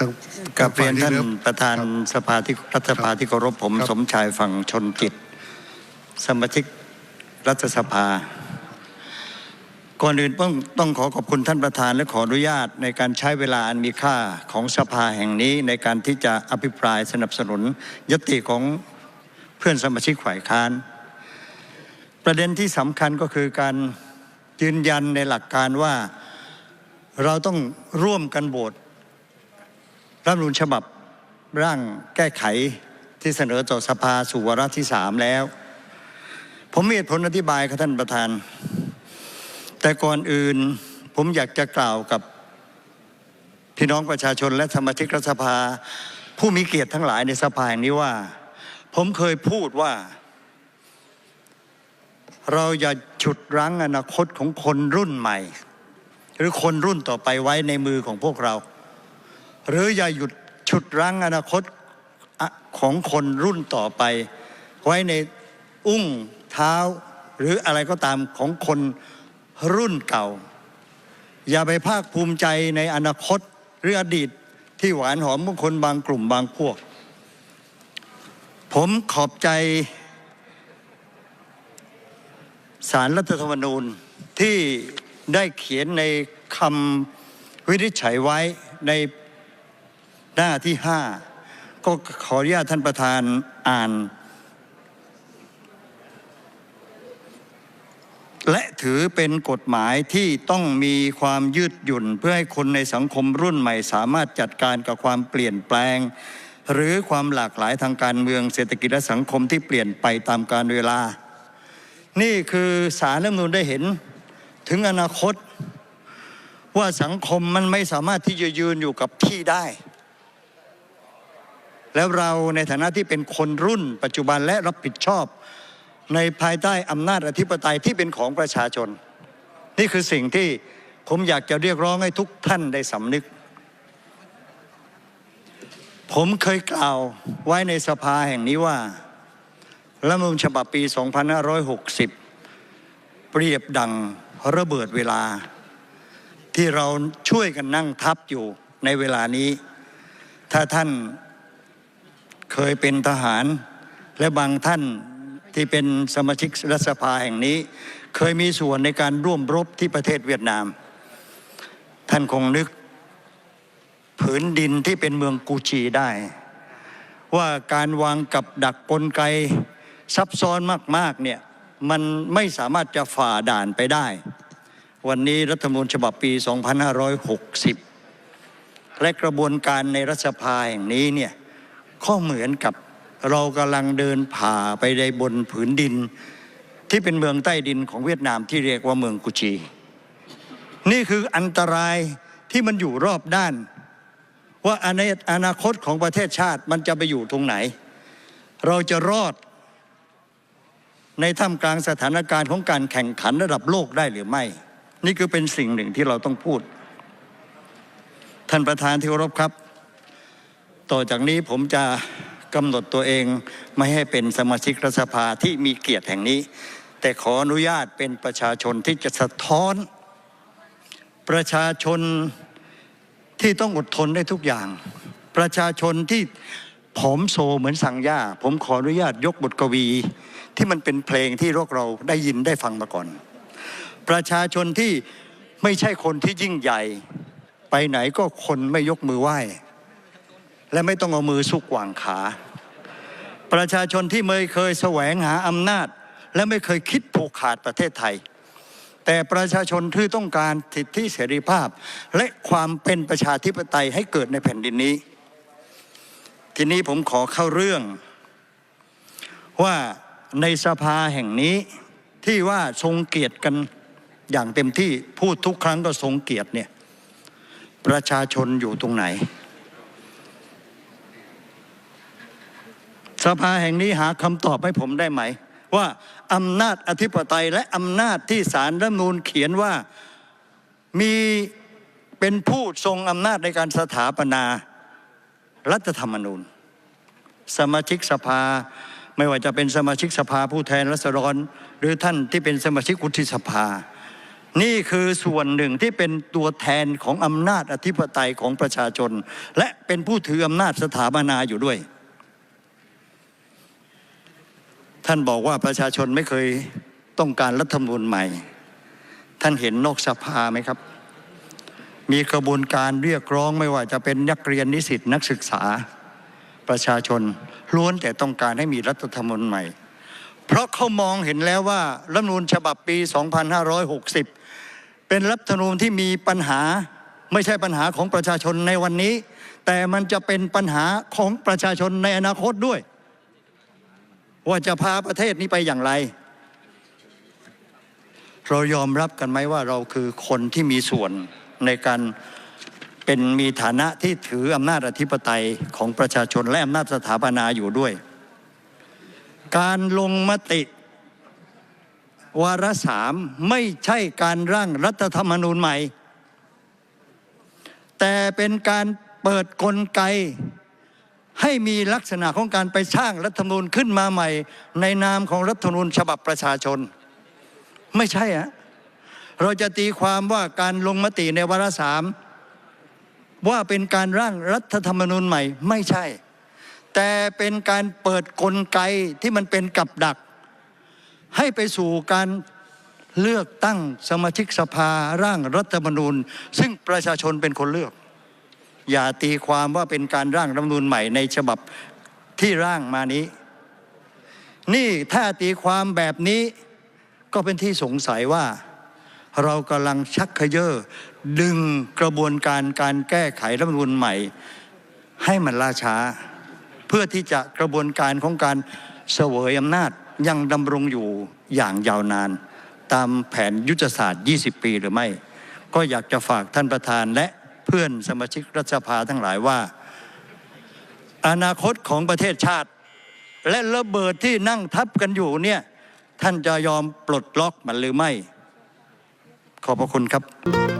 ทั้งกับเรียนท่านฝ่ประธานสภาที่รัฐสภาที่เคารพผมครับสมชายฝั่งชนจิตสมาชิกรัฐสภา ก่อนอื่นต้องต้องขอขอบคุณท่านประธานและขออนุญาตในการใช้เวลาอันมีค่าของสภาแห่งนี้ในการที่จะอภิปรายสนับสนุนยติของเพื่อนสมาชิกฝ่ายค้าน ประเด็นที่สำคัญก็คือการยืนยันในหลักการว่าเราต้องร่วมกันโหวต รัฐธรรมนูญฉบับร่างแก้ไขที่เสนอต่อสภาสู่วาระที่สามแล้ว ผมมีเหตุผลอธิบายครับท่านประธาน แต่ก่อนอื่นผมอยากจะกล่าวกับพี่น้องประชาชนและสมาชิกรัฐสภา ผู้มีเกียรติทั้งหลายในสภาแห่งนี้ว่า ผมเคยพูดว่า เราอย่าฉุดรั้งอนาคตของคนรุ่นใหม่ หรือคนรุ่นต่อไปไว้ในมือของพวกเรา หรืออย่าหยุดฉุดรั้งอนาคตของคนรุ่นต่อไป ไว้ในอุ้งเท้า หรืออะไรก็ตามของคนรุ่นเก่า อย่าไปภาคภูมิใจในอนาคตหรืออดีตที่หวานหอมของคนบางกลุ่มบางพวก ผมขอบใจสารรัฐธรรมนูญที่ได้เขียนในคำวินิจฉัยไว้ใน หน้าที่ห้าก็ขออนุญาตท่านประธานอ่าน และถือเป็นกฎหมายที่ต้องมีความยืดหยุ่น เพื่อให้คนในสังคมรุ่นใหม่ สามารถจัดการกับความเปลี่ยนแปลง หรือความหลากหลายทางการเมืองเศรษฐกิจและสังคมที่เปลี่ยนไปตามกาลเวลา นี่คือสารรัฐมนูญได้เห็นถึงอนาคตว่าสังคมมันไม่สามารถที่จะยืนอยู่กับที่ได้ แล้วเราในฐานะที่เป็นคนรุ่น ปัจจุบันและรับผิดชอบ ในภายใต้อำนาจอธิปไตยที่เป็นของประชาชน นี่คือสิ่งที่ผมอยากจะเรียกร้องให้ทุกท่านได้สำนึก ผมเคยกล่าวไว้ในสภาแห่งนี้ว่ารัฐมนูญฉบับปี 2560 เปรียบดังระเบิดเวลา ที่เราช่วยกันนั่งทับอยู่ในเวลานี้ ถ้าท่าน เคยเป็นทหาร และบางท่านที่เป็นสมาชิกรัฐสภาแห่งนี้ เคยมีส่วนในการร่วมรบที่ประเทศเวียดนาม ท่านคงนึกผืนดินที่เป็นเมืองกูจีได้ ว่าการวางกับดักกลไกซับซ้อนมากๆเนี่ยมันไม่สามารถจะฝ่าด่านไปได้ วันนี้รัฐธรรมนูญฉบับปี 2560 และกระบวนการในรัฐสภาแห่งนี้เนี่ย ข้อเหมือนกับเรากำลังเดินผ่าไปในบนผืนดิน ที่เป็นเมืองใต้ดินของเวียดนามที่เรียกว่าเมืองกุจี นี่คืออันตรายที่มันอยู่รอบด้าน ว่าในอนาคตของประเทศชาติมันจะไปอยู่ตรงไหน เราจะรอดในท่ามกลางสถานการณ์ของการแข่งขันระดับโลกได้หรือไม่ นี่คือเป็นสิ่งหนึ่งที่เราต้องพูด ท่านประธานที่เคารพครับ ต่อจากนี้ผมจะกำหนดตัวเองไม่ให้เป็นสมาชิกรัฐสภาที่มีเกียรติแห่งนี้ แต่ขออนุญาตเป็นประชาชนที่จะสะท้อน ประชาชนที่ต้องอดทนได้ทุกอย่าง ประชาชนที่ผอมโซเหมือนสังย่าผมขออนุญาตยกบทกวี ที่มันเป็นเพลงที่พวกเราได้ยินได้ฟังมาก่อน ประชาชนที่ไม่ใช่คนที่ยิ่งใหญ่ ไปไหนก็คนไม่ยกมือไหว้ และไม่ต้องเอามือสุกวางขา ประชาชนที่ไม่เคยแสวงหาอำนาจ และไม่เคยคิดผูกขาดประเทศไทย แต่ประชาชนที่ต้องการสิทธิเสรีภาพ และความเป็นประชาธิปไตยให้เกิดในแผ่นดินนี้ ทีนี้ผมขอเข้าเรื่อง ว่าในสภาแห่งนี้ที่ว่าทรงเกียรติกันอย่างเต็มที่พูดทุกครั้งก็ทรงเกียรติเนี่ยประชาชนอยู่ตรงไหน ภาแห่งนี้หาคำตอบให้ผมได้ไหม ว่าอำนาจอธิปไตยและอำนาจที่สารรัฐมนูญเขียนว่ามีเป็นผู้ทรงอำนาจในการสถาปนารัฐธรรมนูญ สมาชิกสภาไม่ว่าจะเป็นสมาชิกสภาผู้แทนรัษฎรหรือท่านที่เป็นสมาชิกวุฒิสภา นี่คือส่วนหนึ่งที่เป็นตัวแทนของอำนาจอธิปไตยของประชาชน และเป็นผู้ถืออำนาจสถาปนาอยู่ด้วย ท่านบอกว่าประชาชนไม่เคยต้องการรัฐธรรมนูญใหม่ ท่านเห็นนอกสภาไหมครับ มีกระบวนการเรียกร้องไม่ว่าจะเป็นนักเรียนนิสิตนักศึกษา ประชาชนล้วนแต่ต้องการให้มีรัฐธรรมนูญใหม่ เพราะเขามองเห็นแล้วว่ารัฐธรรมนูญฉบับปี 2560 เป็นรัฐธรรมนูญที่มีปัญหาไม่ใช่ปัญหาของประชาชนในวันนี้ แต่มันจะเป็นปัญหาของประชาชนในอนาคตด้วย ว่าจะพาประเทศนี้ไปอย่างไร เรายอมรับกันไหมว่าเราคือคนที่มีส่วนในการเป็นมีฐานะที่ถืออำนาจอธิปไตยของประชาชนและอำนาจสถาปนาอยู่ด้วย การลงมติ วาระสามไม่ใช่การร่างรัฐธรรมนูญใหม่ แต่เป็นการเปิดกลไก ให้มีลักษณะของการไปสร้างรัฐธรรมนูญขึ้นมาใหม่ ในนามของรัฐธรรมนูญฉบับประชาชน ไม่ใช่ฮะเราจะตีความว่าการลงมติในวาระสามว่าเป็นการร่างรัฐธรรมนูญใหม่ไม่ใช่ แต่เป็นการเปิดกลไกที่มันเป็นกับดัก ให้ไปสู่การเลือกตั้งสมาชิกสภาร่างรัฐธรรมนูญ ซึ่งประชาชนเป็นคนเลือก อย่าตีความว่าเป็นการร่างรัฐธรรมนูญใหม่ในฉบับที่ร่างมานี้ นี่ถ้าตีความแบบนี้ก็เป็นที่สงสัยว่า เรากำลังชักเขยอดึงกระบวนการการแก้ไขรัฐธรรมนูญใหม่ ให้มันล่าช้า เพื่อที่จะกระบวนการของการเสวยอำนาจยังดำรงอยู่อย่างยาวนาน ตามแผนยุทธศาสตร์ 20 ปีหรือไม่ ก็อยากจะฝากท่านประธานและ เพื่อนสมาชิกรัฐสภาทั้งหลายว่า อนาคตของประเทศชาติ และระเบิดที่นั่งทับกันอยู่เนี่ยท่านจะยอมปลดล็อกมันหรือไม่ ขอบพระคุณครับ